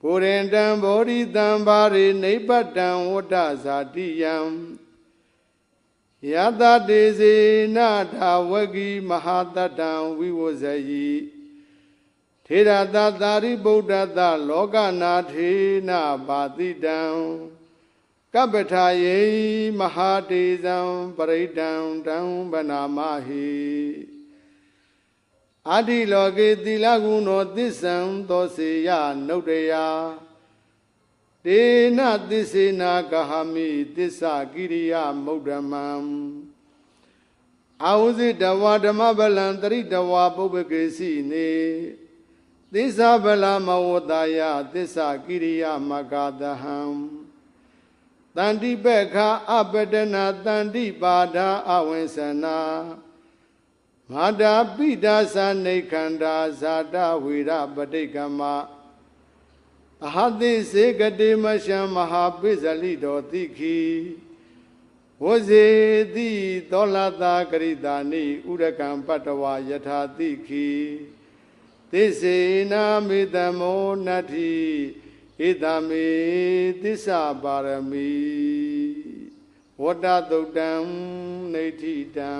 ပုရိန္တံဘောဓိတံဘာရိနိဗ္ဗတံဝတ္တဇာတိယံယတတေစေနထာဝဂီမဟာတတံဝိဝဇယိထေရတသာရိဗုဒ္ဓတလောကနာထေနပါတိတံကပ္ပထာယေမဟာတေဇံပရိဒံတံဗနာမဟိ အာတိလောကေသီလကုဏောသစ္ဆံသောစေယနုတ္တယာတေနသစ္စေနာကဟမိသစ္စာကိရိယမௌဒ္ဓမံအာဝဇိတဝါဓမ္မဗလံတရိတဝါပုပ္ပကေစီနေသစ္စာဗလမဝတ္တယသစ္စာကိရိယမဂဒဟံတန္တိပက္ခအပတနာတန္တိပါဒာအဝိသနာ မာတာပိဒါသနေခန္ဓာဇာတဝိရပဋိကမအဟသိစေကတိမရှံမဟာပိဇလိတော်တိခိဝဇေတိသောလတာကရိတာနိဥရကံပတ္တဝယထာတိခိသစ္စေနာမေတမောနတ္ထိဣတမေသစ္စာပါရမီဝတ္တသုတ်တံနေဋ္ဌိတံ